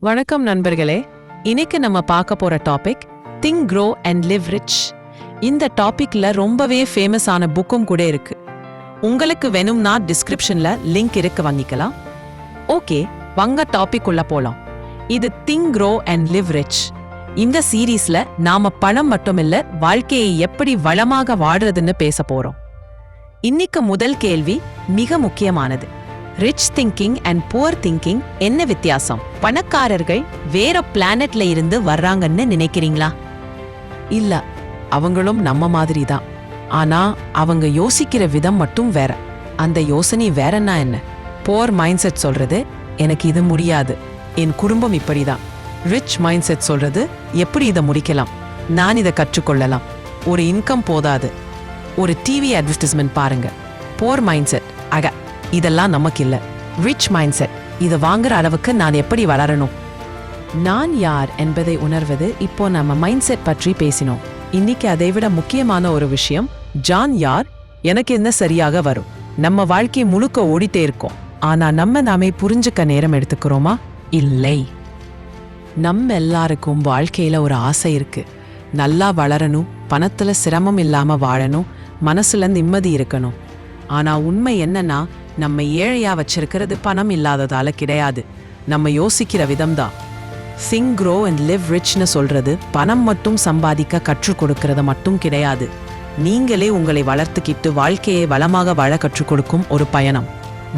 வணக்கம் நண்பர்களே. இன்னைக்கு நம்ம பார்க்க போற topic think grow and live rich இந்த டாபிக்ல ரொம்பவே ஃபேமஸான புக்கும் கூட இருக்கு. உங்களுக்கு வேணும்னா டிஸ்கிரிப்ஷன்ல லிங்க் இருக்கு வாங்கிக்கலாம். ஓகே வாங்க டாபிக் உள்ள போலாம். இது think grow and live rich இந்த சீரீஸ்ல நாம பணம் மட்டுமில்ல வாழ்க்கையை எப்படி வளமாக வாடுறதுன்னு பேச போறோம். இன்னைக்கு முதல் கேள்வி மிக முக்கியமானது. Rich thinking and poor thinking என்ன வித்தியாசம்? பணக்காரர்கள் வேற பிளானட்ல இருந்து வர்றாங்கன்னு நினைக்கிறீங்களா? இல்ல அவங்களும் நம்ம மாதிரி தான் ஆனா அவங்க யோசிக்கிற விதம் மட்டும் வேற. அந்த யோசனை வேறன்னா என்ன? போர் மைண்ட் செட் சொல்றது எனக்கு இது முடியாது. என் குடும்பம் இப்படிதான். ரிச் மைண்ட் செட் சொல்றது எப்படி இதை முடிக்கலாம்? நான் இதை கற்றுக்கொள்ளலாம். ஒரு இன்கம் போதாது. ஒரு டிவி அட்வர்டைஸ்மெண்ட் பாருங்க. போர் மைண்ட் செட் அக இதெல்லாம் நமக்கு இல்லை ரிச் மைண்ட் செட் இதை வாங்குற அளவுக்கு நான் எப்படி வளரணும்? நான் யார் என்பதை உணர்வது இப்போ நம்ம மைண்ட் செட் பற்றி பேசினோம். இன்னைக்கு அதை விட முக்கியமான ஒரு விஷயம் ஜான் யார்? எனக்கு என்ன சரியாக வரும்? நம்ம வாழ்க்கை முழுக்க ஓடிட்டே இருக்கோம். ஆனா நம்ம நாமே புரிஞ்சுக்க நேரம் எடுத்துக்கிறோமா? இல்லை. நம்ம எல்லாருக்கும் வாழ்க்கையில ஒரு ஆசை இருக்கு. நல்லா வளரணும் பணத்துல சிரமம் இல்லாம வாழணும் மனசுல நிம்மதி இருக்கணும். ஆனா உண்மை என்னன்னா நம்ம ஏழையா வச்சிருக்கிறது பணம் இல்லாததால கிடையாது. நம்ம யோசிக்கிற விதம்தான். சிங் க்ரோ அண்ட் லிவ் ரிச்னு சொல்றது பணம் மட்டும் சம்பாதிக்க கற்றுக் கொடுக்கறது மட்டும் கிடையாது. நீங்களே உங்களை வளர்த்துக்கிட்டு வாழ்க்கையை வளமாக வாழ கற்றுக் கொடுக்கும் ஒரு பயணம்.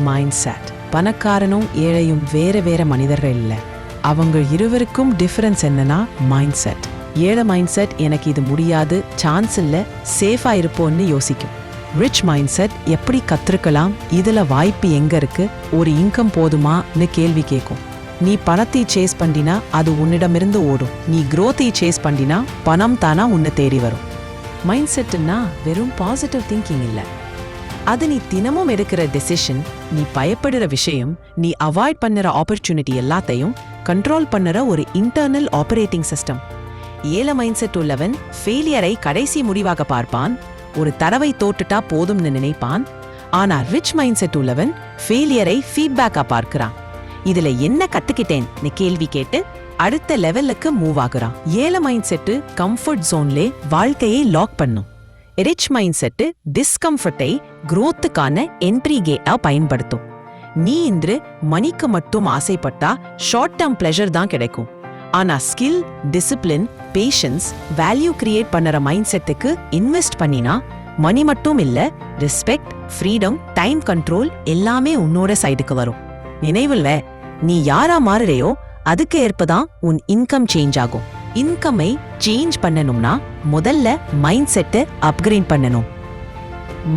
மைண்ட் செட் பணக்காரனும் ஏழையும் வேற வேற மனிதர்கள் இல்லை. அவங்க இருவருக்கும் டிஃபரன்ஸ் என்னன்னா மைண்ட் செட் ஏழை மைண்ட் செட் எனக்கு இது முடியாது சான்ஸ் இல்லை சேஃபாக இருப்போன்னு யோசிக்கும். ரிச் மைண்ட் செட் எப்படி கற்றுக்கலாம் இதில் வாய்ப்பு எங்கே இருக்குது ஒரு இன்கம் போதுமான்னு கேள்வி கேட்கும் நீ பணத்தை சேஸ் பண்ணினா அது உன்னிடமிருந்து ஓடும். நீ க்ரோத்தை சேஸ் பண்ணினா பணம் தானா உன்னை தேடி வரும். மைண்ட் செட்டுன்னா வெறும் பாசிட்டிவ் திங்கிங் இல்லை. அது நீ தினமும் எடுக்கிற டெசிஷன் நீ பயப்படுற விஷயம் நீ அவாய்ட் பண்ணுற ஆப்பர்ச்சுனிட்டி எல்லாத்தையும் கண்ட்ரோல் பண்ணுற ஒரு இன்டர்னல் ஆப்பரேட்டிங் சிஸ்டம் ஏல மைண்ட் செட் உள்ளவன் ஃபெயிலியரை கடைசி முடிவாக பார்ப்பான். ஒரு தரவை தோட்டுட்டா போதும்னு நினைப்பான். ஆனா ரிச் மைண்ட் செட் உள்ளவன் ஃபெயிலியரை ஃபீட்பேக்கா பார்க்கிறான். இதுல என்ன கத்துக்கிட்டேன்னு கேள்வி கேட்டு அடுத்த லெவலுக்கு மூவ் ஆகுறான். ஏல மைண்ட் செட்டு கம்ஃபர்ட் ஜோன்லே வாழ்க்கையை லாக் பண்ணும். ரிச் மைண்ட் செட்டு டிஸ்கம்ஃபர்ட்டை க்ரோத்துக்கான என்ட்ரி கேட்டா பயன்படுத்தும். நீ இன்று மணிக்கு மட்டும் ஆசைப்பட்டா ஷார்ட் டேர்ம் பிளஷர் தான் கிடைக்கும். ஆனா skill discipline patience value create பண்ணுற மைண்ட் செட்டுக்கு இன்வெஸ்ட் பண்ணினா மணி மட்டும் இல்ல ரெஸ்பெக்ட் ஃப்ரீடம் டைம் கண்ட்ரோல் எல்லாமே உன்னோட சைடுக்கு வரும். நினைவில் நீ யாரா மாறுறையோ அதுக்கு ஏற்பதான் உன் இன்கம் சேஞ்ச் ஆகும். இன்கமை சேஞ்ச் பண்ணணும்னா முதல்ல மைண்ட் செட்டை அப்கிரேட் பண்ணணும்.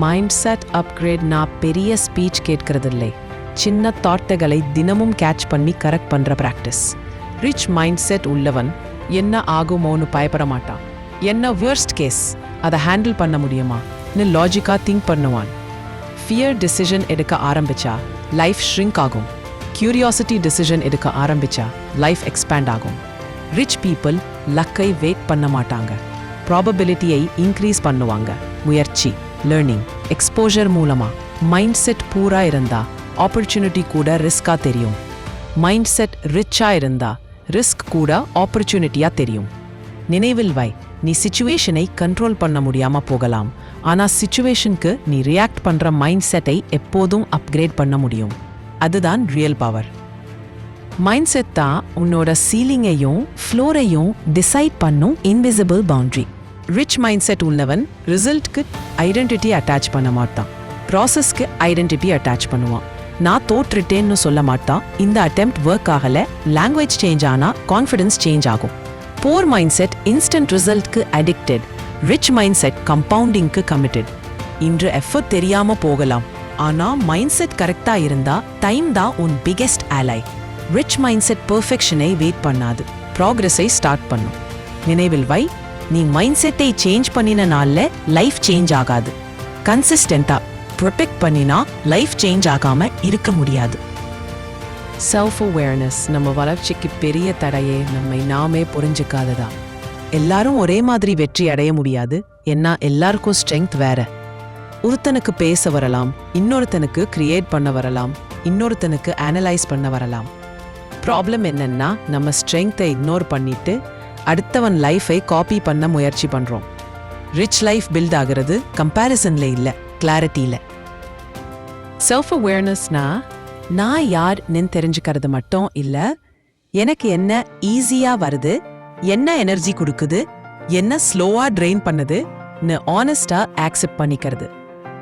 மைண்ட் செட் அப்கிரேட் நான் பெரிய ஸ்பீச் கேட்கறதில்லை. சின்ன தாட்டுகளை தினமும் கேட்ச் பண்ணி கரெக்ட் பண்ற பிராக்டிஸ் ரிச் மைண்ட் செட் உள்ளவன் என்ன ஆகுமோன்னு பயப்பட மாட்டான் என்ன வேர்ஸ்ட் கேஸ் அதை ஹேண்டில் பண்ண முடியுமான்னு லாஜிக்காக திங்க் பண்ணுவான். ஃபியர் டிசிஷன் எடுக்க ஆரம்பிச்சா லைஃப் ஷ்ரிங்க் ஆகும். கியூரியாசிட்டி டிசிஷன் எடுக்க ஆரம்பிச்சா லைஃப் எக்ஸ்பேண்ட் ஆகும். ரிச் பீப்புள் லக்கை வெயிட் பண்ண மாட்டாங்க. ப்ராபபிலிட்டியை இன்க்ரீஸ் பண்ணுவாங்க. முயற்சி லேர்னிங் எக்ஸ்போஜர் மூலமா. மைண்ட் செட் பூரா இருந்தா ஆப்பர்ச்சுனிட்டி கூட ரிஸ்காக தெரியும். மைண்ட் செட் ரிச்சா இருந்தா ரிஸ்க் கூட ஆப்பர்ச்சுனிட்டியாக தெரியும். நினைவில் வை நீ சுச்சுவேஷனை கண்ட்ரோல் பண்ண முடியாமல் போகலாம். ஆனால் சுச்சுவேஷனுக்கு நீ ரியாக்ட் பண்ணுற மைண்ட் செட்டை எப்போதும் அப்கிரேட் பண்ண முடியும். அதுதான் ரியல் பவர் மைண்ட் செட் தான் உன்னோட சீலிங்கையும் ஃப்ளோரையும் டிசைட் பண்ணும் invisible boundary rich mind set உள்ளவன் ரிசல்ட்க்கு ஐடென்டிட்டி அட்டாச் பண்ண மாட்டான். ப்ராசஸ்க்கு ஐடென்டிட்டி அட்டாச் பண்ணுவான். நான் தோற்றுட்டேன்னு சொல்ல மாட்டான் இந்த அட்டெம்ப்ட் ஒர்க் ஆகல. லாங்குவேஜ் சேஞ்ச் ஆனா கான்ஃபிடன்ஸ் சேஞ்ச் ஆகும். போர் மைண்ட் செட் இன்ஸ்டன்ட் ரிசல்ட்க்கு அடிக்டட் ரிச் மைண்ட் செட் கம்பவுண்டிங்க்கு கமிட்டட் இன்று எஃபர்ட் தெரியாம போகலாம். ஆனா மைண்ட் செட் கரெக்டா இருந்தா டைம் தான் உன் பிகெஸ்ட் ஆலை ரிச் மைண்ட் செட் பெர்ஃபெக்ஷனை வெயிட் பண்ணாது. ப்ராக்ரஸை ஸ்டார்ட் பண்ணும். நினைவில் வை நீ மைண்ட் செட்டை சேஞ்ச் பண்ணின நாளில் லைஃப் சேஞ்ச் ஆகாது. கன்சிஸ்டண்டா ப்ரொடெக்ட் பண்ணினா லைஃப் சேஞ்ச் ஆகாம இருக்க முடியாது. செல்ஃப் அவேர்னஸ் நம்ம வளர்ச்சிக்கு பெரிய தடையே நம்மை நாமே புரிஞ்சுக்காததா. எல்லாரும் ஒரே மாதிரி வெற்றி அடைய முடியாது ஏன்னா எல்லாருக்கும் ஸ்ட்ரெங்க் வேற. ஒருத்தனுக்கு பேச வரலாம் இன்னொருத்தனுக்கு கிரியேட் பண்ண வரலாம் இன்னொருத்தனுக்கு அனலைஸ் பண்ண வரலாம். ப்ராப்ளம் என்னன்னா நம்ம ஸ்ட்ரெங்க்த்தை இக்னோர் பண்ணிட்டு அடுத்தவன் லைஃபை காப்பி பண்ண முயற்சி பண்ணுறோம் ரிச் லைஃப் பில்ட் ஆகிறது கம்பேரிசனில் இல்லை கிளாரிட்டியில் செல்ஃப் அவேர்னஸ்னா நான் யார் நின் தெரிஞ்சுக்கிறது மட்டும் இல்லை எனக்கு என்ன ஈஸியாக வருது என்ன எனர்ஜி கொடுக்குது என்ன ஸ்லோவாக ட்ரெயின் பண்ணுதுன்னு ஆனஸ்டாக ஆக்செப்ட் பண்ணிக்கிறது.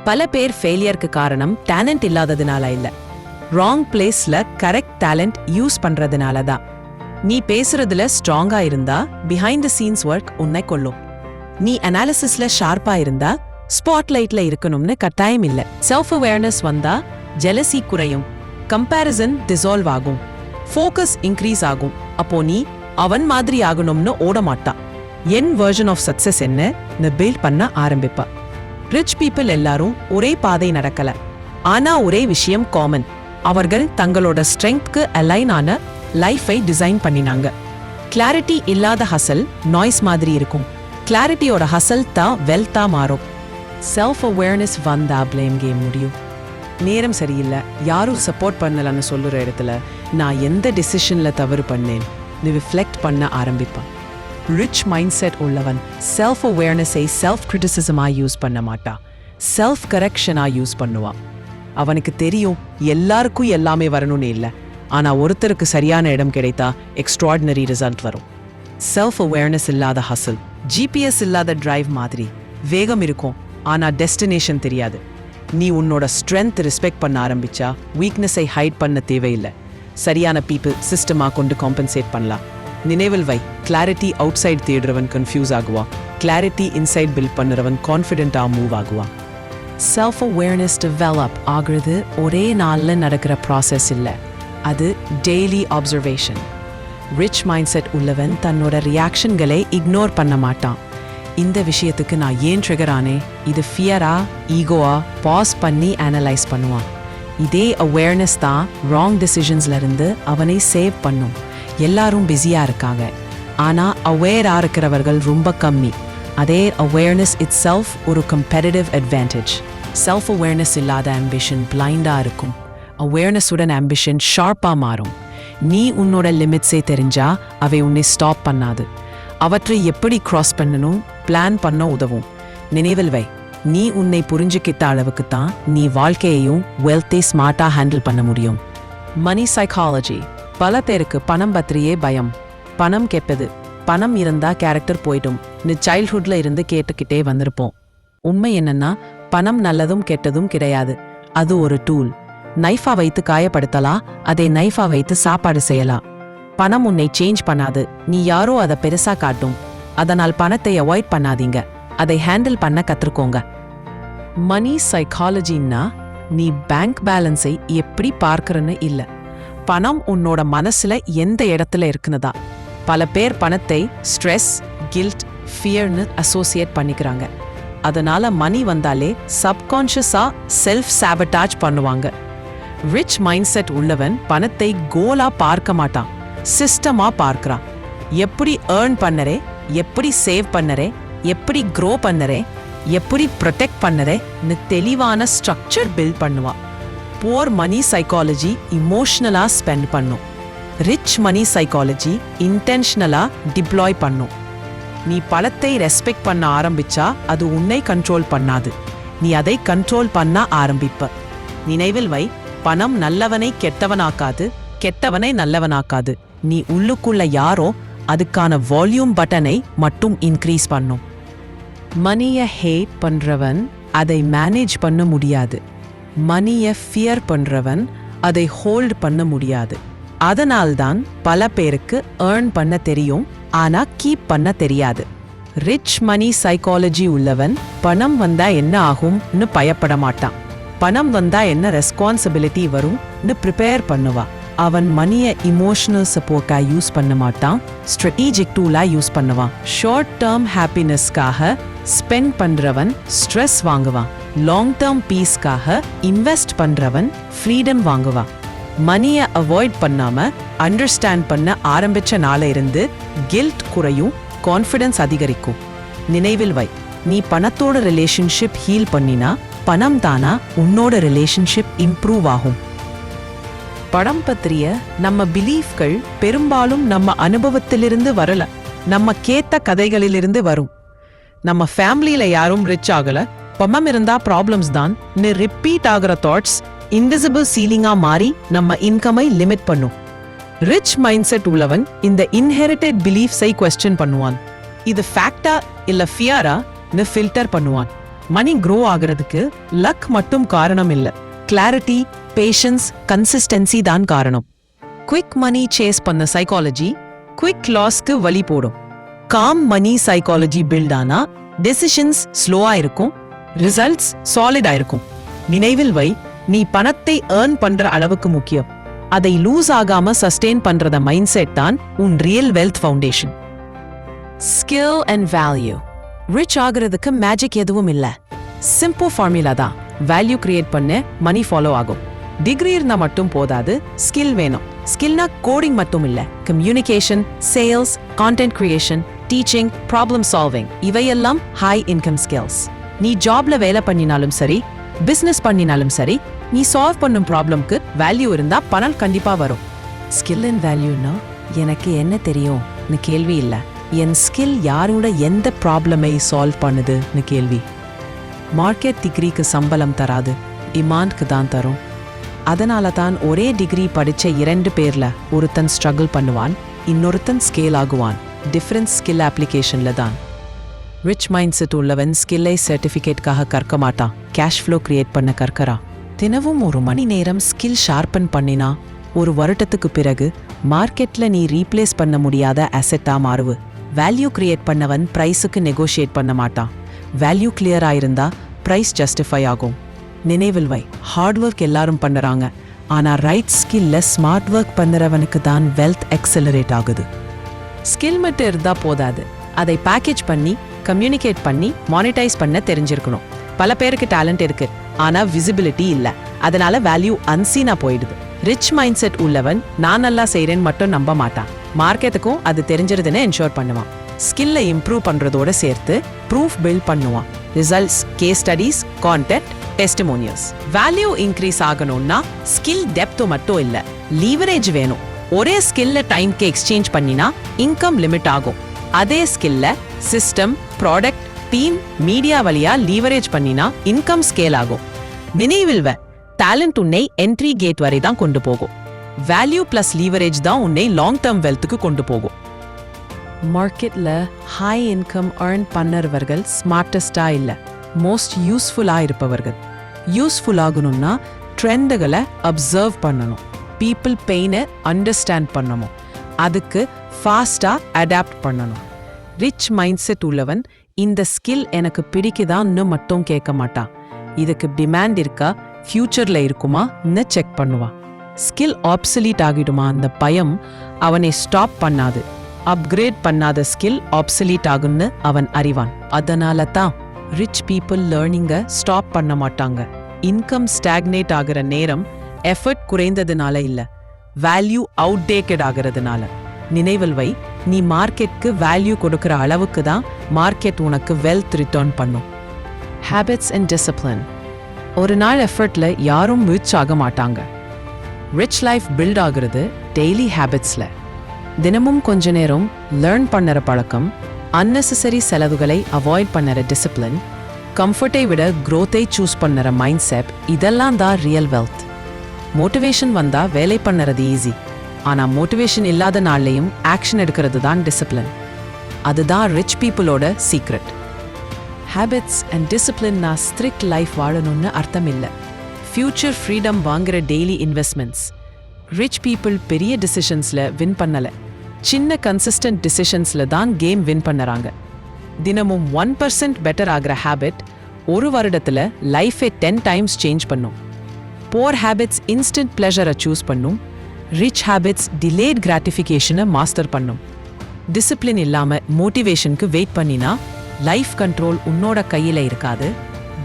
பல பேர் ஃபெயிலியருக்கு காரணம் டேலண்ட் இல்லாததுனால இல்லை. ராங் பிளேஸில் கரெக்ட் டேலண்ட் யூஸ் பண்ணுறதுனால தான். நீ பேசுறதுல ஸ்ட்ராங்கா இருந்தா பிஹைண்ட் த சீன்ஸ் ஒர்க் உன்னை கொள்ளும் நீ அனாலிசிஸ்ல ஷார்ப்பா இருந்தா ஸ்பாட்லைட்ல இருக்கணும்னு கட்டாயம் இல்ல. செல்ஃப் அவேர்னஸ் வந்தா ஜெலசி குறையும். கம்பேரிசன் டிசால்வ் ஆகும். ஃபோக்கஸ் இன்க்ரீஸ் ஆகும். அப்போ நீ அவன் மாதிரி ஆகணும்னு ஓட மாட்டான் என் வெர்ஷன் ஆஃப் சக்சஸ் என்ன? பில்ட் பண்ண ஆரம்பிப்பா. ரிச் பீப்புள் எல்லாரும் ஒரே பாதை நடக்கல. ஆனா ஒரே விஷயம் காமன் அவர்கள் தங்களோட ஸ்ட்ரெங்க்க்கு அலைன் ஆன லைஃபை டிசைன் பண்ணினாங்க. கிளாரிட்டி இல்லாத ஹசல் நாய்ஸ் மாதிரி இருக்கும். கிளாரிட்டியோட ஹசல் தான் வெல்த்தா மாறும். செல்ஃப் அவேர்னஸ் வந்தா பிளேம் கேம் முடியும். நேரம் சரியில்லை. யாரும் சப்போர்ட் பண்ணலன்னு சொல்லுற இடத்துல நான் எந்த டிசிஷன்ல தவறு பண்ணேன்? நீ ரிஃப்ளெக்ட் பண்ண ஆரம்பிப்பான். ரிச் மைண்ட் செட் உள்ளவன் செல்ஃப் அவேர்னஸை செல்ஃப் கிரிட்டிசிசமா யூஸ் பண்ண மாட்டான். செல்ஃப் கரெக்ஷனா யூஸ் பண்ணுவான். அவனுக்கு தெரியும் எல்லாருக்கும் எல்லாமே வரணும்னு இல்லை. ஆனா ஒருத்தருக்கு சரியான இடம் கிடைத்தா எக்ஸ்ட்ராடினரி ரிசல்ட் வரும். செல்ஃப் அவேர்னஸ் இல்லாத ஹசல் ஜிபிஎஸ் இல்லாத டிரைவ் மாதிரி வேகம் இருக்கும். ஆனால் டெஸ்டினேஷன் தெரியாது. நீ உன்னோட ஸ்ட்ரென்த் ரெஸ்பெக்ட் பண்ண ஆரம்பிச்சா வீக்னஸை ஹைட் பண்ண தேவையில்லை. சரியான பீப்புள் சிஸ்டமாக கொண்டு காம்பன்சேட் பண்ணலாம். நினைவில் வை கிளாரிட்டி அவுட் சைட் தேடுறவன் கன்ஃபியூஸ் ஆகுவான். கிளாரிட்டி இன்சைட் பில்ட் பண்ணுறவன் கான்ஃபிடென்ட்டாக மூவ் ஆகுவான். செல்ஃப் அவேர்னஸ் டெவலப் ஆகுறது ஒரே நாளில் நடக்கிற ப்ராசஸ் இல்லை. அது daily observation rich mind set உள்ளவன் தன்னோட ரியாக்ஷன்களை இக்னோர் பண்ண மாட்டான். இந்த விஷயத்துக்கு நான் ஏன் ட்ரிகர் ஆனே? இது ஃபியரா ஈகோவா பாஸ் பண்ணி அனலைஸ் பண்ணுவான். இதே அவேர்னஸ் தான் ராங் டிசிஷன்ஸ்ல இருந்து அவனை சேவ் பண்ணும். எல்லாரும் பிஸியாக இருக்காங்க. ஆனால் அவேராக இருக்கிறவர்கள் ரொம்ப கம்மி. அதே அவேர்னஸ் இட் செல்ஃப் ஒரு கம்பெரிட்டிவ் அட்வான்டேஜ் செல்ஃப் அவேர்னஸ் இல்லாத ஆம்பிஷன் பிளைண்டாக இருக்கும். அவேர்னஸுடன் ஆம்பிஷன் ஷார்ப்பாக மாறும். நீ உன்னோட லிமிட்ஸே தெரிஞ்சா அவை உன்னை ஸ்டாப் பண்ணாது. அவற்றை எப்படி கிராஸ் பண்ணணும்? பிளான் பண்ண உதவும். நினைவில் வை நீ உன்னை புரிஞ்சுக்கிட்ட அளவுக்கு தான் நீ வாழ்க்கையையும் வெல்த்தை ஸ்மார்ட்டா ஹேண்டில் பண்ண முடியும். மணி சைக்காலஜி பல பேருக்கு பணம் பற்றியே பயம். பணம் கேட்பது பணம் இருந்தா கேரக்டர் போயிடும். நீ சைல்ட்ஹுட்ல இருந்து கேட்டுக்கிட்டே வந்திருப்போம். உண்மை என்னன்னா பணம் நல்லதும் கெட்டதும் கிடையாது. அது ஒரு டூல் நைஃபா வைத்து காயப்படுத்தலாம் அதை நைஃபா வைத்து சாப்பாடு செய்யலாம் பணம் உன்னை சேஞ்ச் பண்ணாது. நீ யாரோ அதை பெருசா காட்டும். அதனால் பணத்தை அவாய்ட் பண்ணாதீங்க. அதை ஹேண்டில் பண்ண கற்றுக்கோங்க மணி சைக்காலஜின்னா நீ பேங்க் பேலன்ஸை எப்படி பார்க்கறன்னு இல்லை. பணம் உன்னோட மனசுல எந்த இடத்துல இருக்குன்னு பல பேர் பணத்தை ஸ்ட்ரெஸ் கில்ட் ஃபியர்னு அசோசியேட் பண்ணிக்கிறாங்க. அதனால மணி வந்தாலே சப்கான்ஷியஸா செல்ஃப் சாபட்டாஜ் பண்ணுவாங்க. ரிச் மைண்ட் செட் உள்ளவன் பணத்தை கோலா பார்க்க மாட்டான். சிஸ்டமா பார்க்கறான். எப்படி ஏர்ன் பண்ணறே எப்படி சேவ் பண்ணறே எப்படி க்ரோ பண்ணறே எப்படி ப்ரொடெக்ட் பண்ணறேன்னு தெளிவான ஸ்ட்ரக்சர் பில்ட் பண்ணுவா. போர் மணி சைக்காலஜி இமோஷ்னலாக ஸ்பெண்ட் பண்ணும். ரிச் மணி சைக்காலஜி இன்டென்ஷனலாக டிப்ளாய் பண்ணும். நீ பணத்தை ரெஸ்பெக்ட் பண்ண ஆரம்பிச்சா அது உன்னை கண்ட்ரோல் பண்ணாது. நீ அதை கண்ட்ரோல் பண்ண ஆரம்பிப்ப. நினைவில் வை பணம் நல்லவனை கெட்டவனாக்காது கெட்டவனை நல்லவனாக்காது. நீ உள்ளுக்குள்ள யாரோ அதுக்கான வால்யூம் பட்டனை மட்டும் இன்க்ரீஸ் பண்ணும். மணியை ஹேட் பண்ணுறவன் அதை மேனேஜ் பண்ண முடியாது. மணியை ஃபியர் பண்ணுறவன் அதை ஹோல்ட் பண்ண முடியாது. அதனால்தான் பல பேருக்கு ஏர்ன் பண்ண தெரியும் ஆனா கீப் பண்ண தெரியாது. ரிச் மணி சைக்காலஜி உள்ளவன் பணம் வந்தா என்ன ஆகும்னு பயப்பட மாட்டான். பணம் வந்தா என்ன ரெஸ்பான்சிபிலிட்டி வரும்னு ப்ரிப்பேர் பண்ணுவான். அவன் மணியை இமோஷனல் சப்போர்ட்டாக யூஸ் பண்ண மாட்டான். ஸ்ட்ராட்டஜிக் டூலாக யூஸ் பண்ணுவான். ஷார்ட் டேர்ம் ஹாப்பினஸ்க்காக ஸ்பெண்ட் பண்ணுறவன் ஸ்ட்ரெஸ் வாங்குவான். லாங் டேர்ம் பீஸ்க்காக இன்வெஸ்ட் பண்ணுறவன் ஃப்ரீடம் வாங்குவான். மணியை அவாய்ட் பண்ணாம அண்டர்ஸ்டாண்ட் பண்ண ஆரம்பிச்ச நாள இருந்து கில்ட் குறையும் கான்ஃபிடன்ஸ் அதிகரிக்கும். நினைவில் வை நீ பணத்தோட ரிலேஷன்ஷிப் ஹீல் பண்ணினா பணம் தானா உன்னோட ரிலேஷன்ஷிப் இம்ப்ரூவ் ஆகும். படம் பற்றிய நம்ம பிலீஃப்கள் பெரும்பாலும் நம்ம அனுபவத்திலிருந்து வரல. நம்ம கேத்த கதைகளிலிருந்து வரும். நம்ம ஃபேமிலியில யாரும் ரிச் ஆகல. பொம்மம் இருந்தா ப்ராப்ளம்ஸ் தான். ரிப்பீட் ஆகுற தாட்ஸ் இன்விசிபிள் சீலிங்கா மாறி நம்ம இன்கமை லிமிட் பண்ணும். ரிச் மைண்ட் செட் உள்ளவன் இந்த இன்ஹெரிட்டட் பிலீஃப்ஸை கொஸ்டின் பண்ணுவான். இது ஃபேக்டா இல்ல ஃபியரா ஃபில்டர் பண்ணுவான். மணி க்ரோ ஆகிறதுக்கு லக் மட்டும் காரணம் இல்ல. கிளாரிட்டி பேஷன்ஸ் கன்சிஸ்டன்சி தான் காரணம். குவிக் மணி சேஸ் பண்ண சைக்காலஜி குவிக் லாஸ்க்கு வழி போடும். காம் மணி சைக்காலஜி பில்ட் ஆனா டெசிஷன்ஸ் ஸ்லோவா இருக்கும் ரிசல்ட்ஸ் சாலிடா இருக்கும். நினைவில் வை நீ பணத்தை ஏர்ன் பண்ற அளவுக்கு முக்கியம். அதை லூஸ் ஆகாம சஸ்டெயின் பண்றத மைண்ட் செட் தான் உன் real wealth foundation skill and value rich ஆகுறதுக்கு மேஜிக் எதுவும் இல்லை. சிம்பிள் ஃபார்முலா தான். வேல்யூ கிரியேட் பண்ண மணி ஃபாலோ ஆகும். டிகிரி இருந்தா மட்டும் போதாது ஸ்கில் வேணும். ஸ்கில்னா கோடிங் மட்டும் இல்ல. Communication sales content creation teaching problem solving இவையெல்லாம் ஹை இன்கம் ஸ்கில்ஸ் நீ ஜாப்ல வேலை பண்ணினாலும் சரி பிசினஸ் பண்ணினாலும் சரி நீ சால்வ் பண்ணும் ப்ராப்ளம்க்கு வேல்யூ இருந்தா பணம் கண்டிப்பா வரும். ஸ்கில் அண்ட் வேல்யூனா எனக்கு என்ன தெரியும்னு கேள்வி இல்லை. என் ஸ்கில் யாரோட எந்த ப்ராப்ளமை சால்வ் பண்ணுதுன்னு கேள்வி. மார்க்கெட் டிகிரிக்கு சம்பளம் தராது. டிமாண்ட்க்கு தான் தரும். அதனால தான் ஒரே டிகிரி படித்த இரண்டு பேரில் ஒருத்தன் ஸ்ட்ரகிள் பண்ணுவான் இன்னொருத்தன் ஸ்கேல் ஆகுவான். டிஃப்ரெண்ட் ஸ்கில் அப்ளிகேஷனில் தான். ரிச் மைண்ட் செட் உள்ளவன் ஸ்கில்லை சர்டிஃபிகேட்காக கற்க மாட்டான். கேஷ் ஃப்ளோ கிரியேட் பண்ண கற்கறா. தினமும் ஒரு மணி நேரம் ஸ்கில் ஷார்பன் பண்ணினா ஒரு வருடத்துக்கு பிறகு மார்க்கெட்டில் நீ ரீப்ளேஸ் பண்ண முடியாத அசெட்டாக மாறுவு. வேல்யூ கிரியேட் பண்ணவன் ப்ரைஸுக்கு நெகோஷியேட் பண்ண மாட்டான். வேல்யூ கிளியராக இருந்தால் ப்ரைஸ் ஜஸ்டிஃபை ஆகும். நினைவில் வை ஹார்ட் ஒர்க் எல்லாரும் பண்ணுறாங்க. ஆனால் ரைட் ஸ்கில்ல ஸ்மார்ட் ஒர்க் பண்ணுறவனுக்கு தான் வெல்த் எக்ஸலரேட் ஆகுது. ஸ்கில் மட்டும் இருந்தால் போதாது. அதை பேக்கேஜ் பண்ணி கம்யூனிகேட் பண்ணி மானிட்டைஸ் பண்ண தெரிஞ்சிருக்கணும். பல பேருக்கு டேலண்ட் இருக்கு ஆனால் விசிபிலிட்டி இல்லை. அதனால வேல்யூ அன்சீனா போயிடுது. ரிச் மைண்ட் செட் உள்ளவன் நான் நல்லா செய்கிறேன்னு மட்டும் நம்ப மாட்டான். மார்க்கெட்டுக்கும் அது தெரிஞ்சிருதுன்னு என்ஷோர் பண்ணுவான். ஸ்கில்ல இம்ப்ரூவ் பண்றதோட சேர்த்து ப்ரூஃப் பில்ட் பண்ணுவான். Results case studies content testimonials value increase ஆகணும்னா ஸ்கில் டெப்த் மட்டும் இல்ல லீவரேஜ் வேணும். ஒரே ஸ்கில்ல டைம்க்கு எக்ஸ்சேஞ்ச் பண்ணினா இன்கம் லிமிட் ஆகும். அதே ஸ்கில்ல சிஸ்டம் ப்ராடக்ட் டீம் மீடியா வழியா லீவரேஜ் பண்ணினா இன்கம் ஸ்கேல் ஆகும். நினைவில் டேலண்ட் உன்னை என்ட்ரி கேட் வரை தான் கொண்டு போகும். வேல்யூ பிளஸ் லீவரேஜ் தான் உன்னை லாங் டேர்ம் வெல்த்துக்கு கொண்டு போகும். மார்க்கெட்டில் ஹை இன்கம் ஏர்ன் பண்ணறவர்கள் ஸ்மார்ட்டஸ்டாக இல்லை. மோஸ்ட் யூஸ்ஃபுல்லாக இருப்பவர்கள். யூஸ்ஃபுல் ஆகணும்னா ட்ரெண்டுகளை அப்சர்வ் பண்ணணும். பீப்புள் பெயினை அண்டர்ஸ்டாண்ட் பண்ணணும். அதுக்கு ஃபாஸ்ட்டாக அடாப்ட் பண்ணணும். ரிச் மைண்ட் செட் உள்ளவன் இந்த ஸ்கில் எனக்கு பிடிக்குதான்னு மட்டும் கேட்க மாட்டான். இதுக்கு டிமாண்ட் இருக்கா? ஃப்யூச்சரில் இருக்குமான்னு செக் பண்ணுவான். ஸ்கில் ஆப்சலீட் ஆகிடுமா? அந்த பயம் அவனை ஸ்டாப் பண்ணாது. அப்கிரேட் பண்ணாத ஸ்கில் ஆப்சலீட் ஆகும்னு அவன் அறிவான். அதனால தான் ரிச் பீப்புள் லேர்னிங்கை ஸ்டாப் பண்ண மாட்டாங்க. இன்கம் ஸ்டாக்னேட் ஆகிற நேரம் எஃபர்ட் குறைந்ததுனால இல்லை. வேல்யூ அவுட்டேட்டட் ஆகிறதுனால. நினைவில் வை நீ மார்க்கெட்க்கு வேல்யூ கொடுக்குற அளவுக்கு தான் மார்க்கெட் உனக்கு வெல்த் ரிட்டர்ன் பண்ணும். ஹேபிட்ஸ் அண்ட் டிசிப்ளின் ஒரு நாள் எஃபர்ட்ல யாரும் ரிச் ஆக மாட்டாங்க. ரிச் லைஃப் பில்ட் ஆகுறது டெய்லி ஹேபிட்ஸ்ல தினமும் கொஞ்ச நேரம் லேர்ன் பண்ணுற பழக்கம் unnecessary செலவுகளை அவாய்ட் பண்ணுற டிசிப்ளின் கம்ஃபர்ட்டை விட க்ரோத்தை சூஸ் பண்ணுற மைண்ட் செட் இதெல்லாம் தான் ரியல் வெல்த் மோட்டிவேஷன் வந்தால் வேலை பண்ணுறது ஈஸி ஆனால் மோட்டிவேஷன் இல்லாத நாள்லையும் ஆக்ஷன் எடுக்கிறது தான் டிசிப்ளின் அதுதான் ரிச் பீப்புளோட சீக்ரெட் ஹேபிட்ஸ் அண்ட் டிசிப்ளின்னா ஸ்ட்ரிக்ட் லைஃப் வாழணும்னு அர்த்தம் இல்லை ஃப்யூச்சர் ஃப்ரீடம் வாங்குகிற டெய்லி இன்வெஸ்ட்மெண்ட்ஸ் ரிச் பீப்புள் பெரிய டிசிஷன்ஸில் வின் பண்ணலை. சின்ன கன்சிஸ்டன்ட் டிசிஷன்ஸில் தான் கேம் வின் பண்ணுறாங்க. தினமும் ஒன் பர்சன்ட் பெட்டர் ஆகிற ஹேபிட் ஒரு வருடத்தில் லைஃபே டென் டைம்ஸ் சேஞ்ச் பண்ணும். போர் ஹேபிட்ஸ் இன்ஸ்டன்ட் ப்ளஷரை சூஸ் பண்ணும். ரிச் ஹேபிட்ஸ் டிலேட் கிராட்டிஃபிகேஷனை மாஸ்டர் பண்ணும். டிசிப்ளின் இல்லாமல் மோட்டிவேஷனுக்கு வெயிட் பண்ணினா லைஃப் கண்ட்ரோல் உன்னோட கையில் இருக்காது.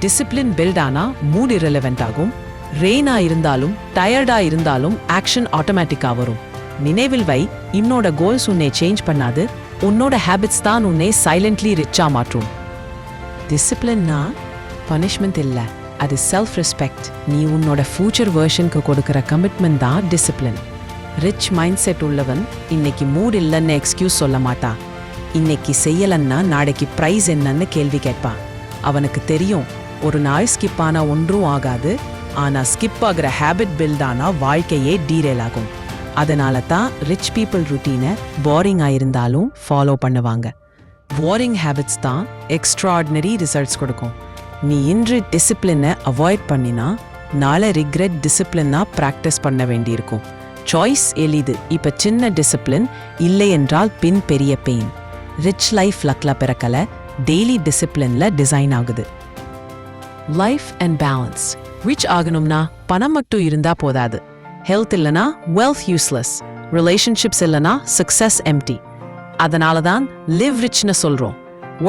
டிசிப்ளின் பில்ட் ஆனால் மூட் இரலவெண்ட் ஆகும். ரெயினா இருந்தாலும் டயர்டாக இருந்தாலும் ஆக்ஷன் ஆட்டோமேட்டிக்காக வரும். நினைவில் வை இன்னோட கோல்ஸ் உன்னை சேஞ்ச் பண்ணாது உன்னோட ஹேபிட்ஸ் தான் உன்னை சைலண்ட்லி ரிச்சா மாற்றும். டிசிப்ளின்னா பனிஷ்மெண்ட் இல்லை அது செல்ஃப் ரெஸ்பெக்ட் நீ உன்னோட ஃபியூச்சர் வேர்ஷனுக்கு கொடுக்குற கமிட்மெண்ட் தான் டிசிப்ளின் ரிச் மைண்ட் செட் உள்ளவன் இன்னைக்கு மூட் இல்லைன்னு எக்ஸ்கியூஸ் சொல்ல மாட்டான் இன்னைக்கு செய்யலன்னா நாளைக்கு ப்ரைஸ் என்னன்னு கேள்வி கேட்பான் அவனுக்கு தெரியும் ஒரு நாள் ஸ்கிப் ஆனால் ஒன்றும் ஆகாது ஆனால் ஸ்கிப் ஆகிற ஹேபிட் பில்ட் ஆனால் வாழ்க்கையே டீரேல் ஆகும். அதனால தான் ரிச் பீப்புள் ருட்டீனை போரிங்காக இருந்தாலும் ஃபாலோ பண்ணுவாங்க. போரிங் ஹேபிட்ஸ் தான் எக்ஸ்ட்ராடினரி ரிசல்ட்ஸ் கொடுக்கும். நீ இன்று டிசிப்ளினை அவாய்ட் பண்ணினா நாளை ரிக்ரெட் டிசிப்ளினாக ப்ராக்டிஸ் பண்ண வேண்டியிருக்கும். சாய்ஸ் எளிது. இப்போ சின்ன டிசிப்ளின் இல்லை என்றால் பின் பெரிய பெயின் ரிச் லைஃப் லக்ல பிறக்கல டெய்லி டிசிப்ளினில் டிசைன் ஆகுது. லைஃப் அண்ட் பேலன்ஸ் ரிச் ஆகணும்னா பணம் மட்டும் இருந்தால் போதாது. ஹெல்த் இல்லனா வெல்த் யூஸ்லெஸ் ரிலேஷன்ஷிப்ஸ் இல்லனா சக்சஸ் எம்டி அதனால தான் லிவ் ரிச்னு சொல்கிறோம்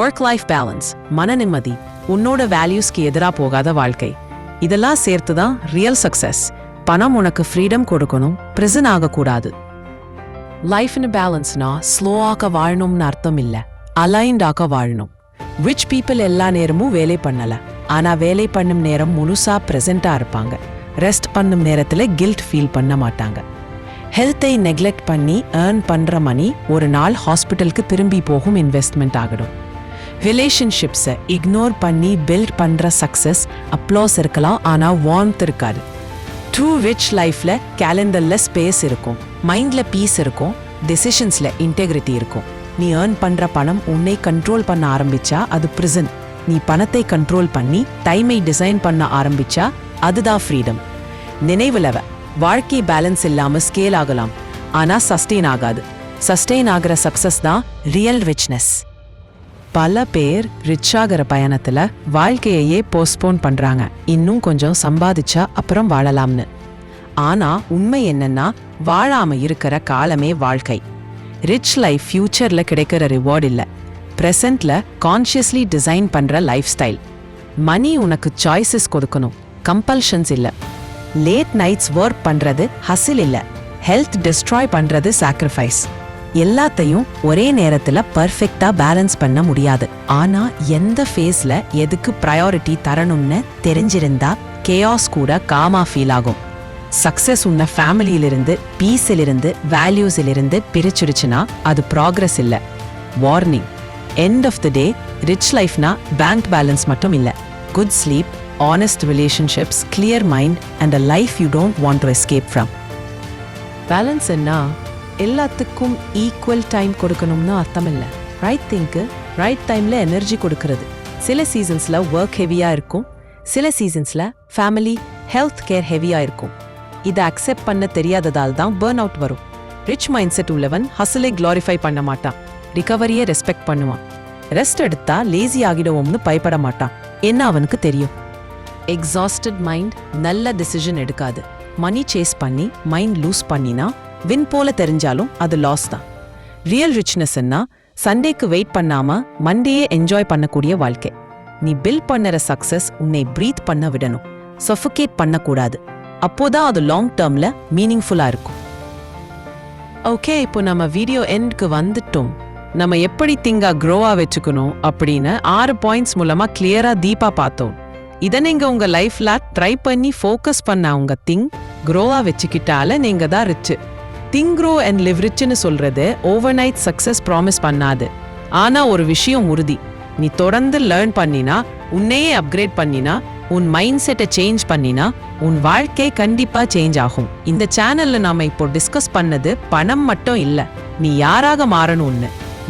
ஒர்க் லைஃப் பேலன்ஸ் மன நிம்மதி உன்னோட வேல்யூஸ்க்கு எதிராக போகாத வாழ்க்கை. இதெல்லாம் சேர்த்து தான் ரியல் சக்சஸ் பணம் உனக்கு ஃப்ரீடம் கொடுக்கணும் பிரிசன் ஆகக்கூடாது. லைஃப்னு பேலன்ஸ்னா ஸ்லோவாக வாழணும்னு அர்த்தம் இல்லை. அலைன்டாக வாழணும். ரிச் பீப்புள் எல்லா நேரமும் வேலை பண்ணலை. ஆனால் வேலை பண்ணும் நேரம் முழுசா ப்ரெசண்ட்டாக இருப்பாங்க. ரெஸ்ட் பண்ணும் நேரத்தில் கில்ட் ஃபீல் பண்ண மாட்டாங்க. ஹெல்த்தை நெக்லெக்ட் பண்ணி ஏர்ன் பண்ணுற மணி ஒரு நாள் ஹாஸ்பிட்டலுக்கு திரும்பி போகும் இன்வெஸ்ட்மெண்ட் ஆகிடும் ரிலேஷன்ஷிப்ஸை இக்னோர் பண்ணி பில்ட் பண்ணுற சக்சஸ் அப்ளோஸ் இருக்கலாம் ஆனால் வார்ம்த் இருக்காது. ட்ரூ ரிச் லைஃப்பில் கேலண்டரில் ஸ்பேஸ் இருக்கும். மைண்டில் பீஸ் இருக்கும். டெசிஷன்ஸில் இன்டெகிரிட்டி இருக்கும். நீ ஏர்ன் பண்ணுற பணம் உன்னை கண்ட்ரோல் பண்ண ஆரம்பிச்சா அது ப்ரிசன் நீ பணத்தை கண்ட்ரோல் பண்ணி டைமை டிசைன் பண்ண ஆரம்பிச்சா அதுதான் ஃப்ரீடம் நினைவுலவ வாழ்க்கை பேலன்ஸ் இல்லாம ஸ்கேல் ஆகலாம். ஆனா சஸ்டெயின் ஆகாது. சஸ்டெயின் ஆகிற சக்சஸ் தான் ரியல் ரிச்னஸ் பல பேர் ரிச் ஆகிற பயணத்துல வாழ்க்கையையே போஸ்ட்போன் பண்றாங்க. இன்னும் கொஞ்சம் சம்பாதிச்சா அப்புறம் வாழலாம்னு. ஆனா உண்மை என்னன்னா வாழாம இருக்கிற காலமே வாழ்க்கை. ரிச் லைஃப் ஃபியூச்சர்ல கிடைக்கிற ரிவார்ட் இல்ல. பிரசன்ட்ல கான்ஷியஸ்லி டிசைன் பண்ற லைஃப் ஸ்டைல் மணி உனக்கு சாய்ஸஸ் கொடுக்கணும். கம்பல்ஷன்ஸ் இல்லை. லேட் நைட்ஸ் ஒர்க் பண்றது ஹசில் இல்ல. ஹெல்த் டிஸ்ட்ராய் பண்றது சாக்ரிஃபைஸ் எல்லாத்தையும் ஒரே நேரத்துல பர்ஃபெக்ட்டா பேலன்ஸ் பண்ண முடியாது. ஆனா எந்த ஃபேஸ்ல எதுக்கு ப்ரையாரிட்டி தரணும்னு தெரிஞ்சிருந்தா கேஆஸ் கூட காமா ஃபீல் ஆகும். சக்சஸ் உன்ன ஃபேமிலியிலிருந்து பீஸிலிருந்து வேல்யூஸிலிருந்து பிரிச்சிடுச்சுன்னா அது ப்ராக்ரஸ் இல்ல. Warning end of the day rich லைஃப்னா bank balance மட்டும் இல்ல. Good sleep honest relationships clear mind and a life you don't want to escape from balance என்ன எல்லாத்துக்கும் ஈக்குவல் டைம் கொடுக்கணும்னு அர்த்தம் இல்லை. ரைட் திங்க்கு ரைட் டைம்ல எனர்ஜி கொடுக்கறது. சில சீசன்ஸ்ல ஒர்க் ஹெவியா இருக்கும். சில சீசன்ஸ்ல ஃபேமிலி ஹெல்த் கேர் ஹெவியா இருக்கும். இதை அக்செப்ட் பண்ண தெரியாததால் தான் பேர்ன் அவுட் வரும். ரிச் மைண்ட் செட் உள்ளவன் ஹசலை க்ளாரிஃபை பண்ண மாட்டான். ரிகவரியை ரெஸ்பெக்ட் பண்ணுவான். ரெஸ்ட் எடுத்தா லேசி ஆகிடுவோம்னு பயப்பட மாட்டான். என்ன அவனுக்கு தெரியும்? எக்ஸாஸ்டட் மைண்ட் நல்ல டிசிஷன் எடுக்காது. மணி சேஸ் பண்ணி மைண்ட் லூஸ் பண்ணினா வின் போல தெரிஞ்சாலும் அது லாஸ் தான். ரியல் ரிச்னஸ்ன்னா சண்டேக்கு வெயிட் பண்ணாம மண்டேயே என்ஜாய் பண்ணக்கூடிய வாழ்க்கை. நீ பில் பண்ணுற சக்சஸ் உன்னை ப்ரீத் பண்ண விடணும். சஃபுகேட் பண்ணக்கூடாது. அப்போதான் அது லாங் டேர்ம்ல மீனிங்ஃபுல்லாக இருக்கும். ஓகே இப்போ நம்ம வீடியோ எண்ட்க்கு வந்துட்டோம். நம்ம எப்படி திங்கா க்ரோவா வச்சுக்கணும் அப்படின்னு ஆறு பாயிண்ட்ஸ் மூலமா கிளியரா தீபா பார்த்தோம். இதை நீங்க உங்க லைஃப்ல ட்ரை பண்ணி ஃபோக்கஸ் பண்ண உங்க திங் க்ரோவா வச்சுக்கிட்டால நீங்க தான் rich think grow and live ரிச்சுன்னு சொல்றது ஓவர் நைட் சக்சஸ் ப்ராமிஸ் பண்ணாது. ஆனா ஒரு விஷயம் உறுதி. நீ தொடர்ந்து லேர்ன் பண்ணினா உன்னையே அப்கிரேட் பண்ணினா உன் மைண்ட் செட்டை சேஞ்ச் பண்ணினா உன் வாழ்க்கை கண்டிப்பா சேஞ்ச் ஆகும். இந்த சேனல்ல நாம இப்போ டிஸ்கஸ் பண்ணது பணம் மட்டும் இல்ல. நீ யாராக மாறணும்னு.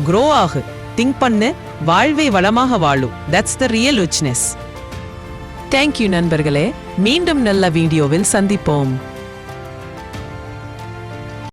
க்ரோ ஆகு. திங்க் பண்ணு. வாழ்வை வளமாக வாழும் that's the real richness thank you நண்பர்களே. மீண்டும் நல்ல வீடியோவில் சந்திப்போம்.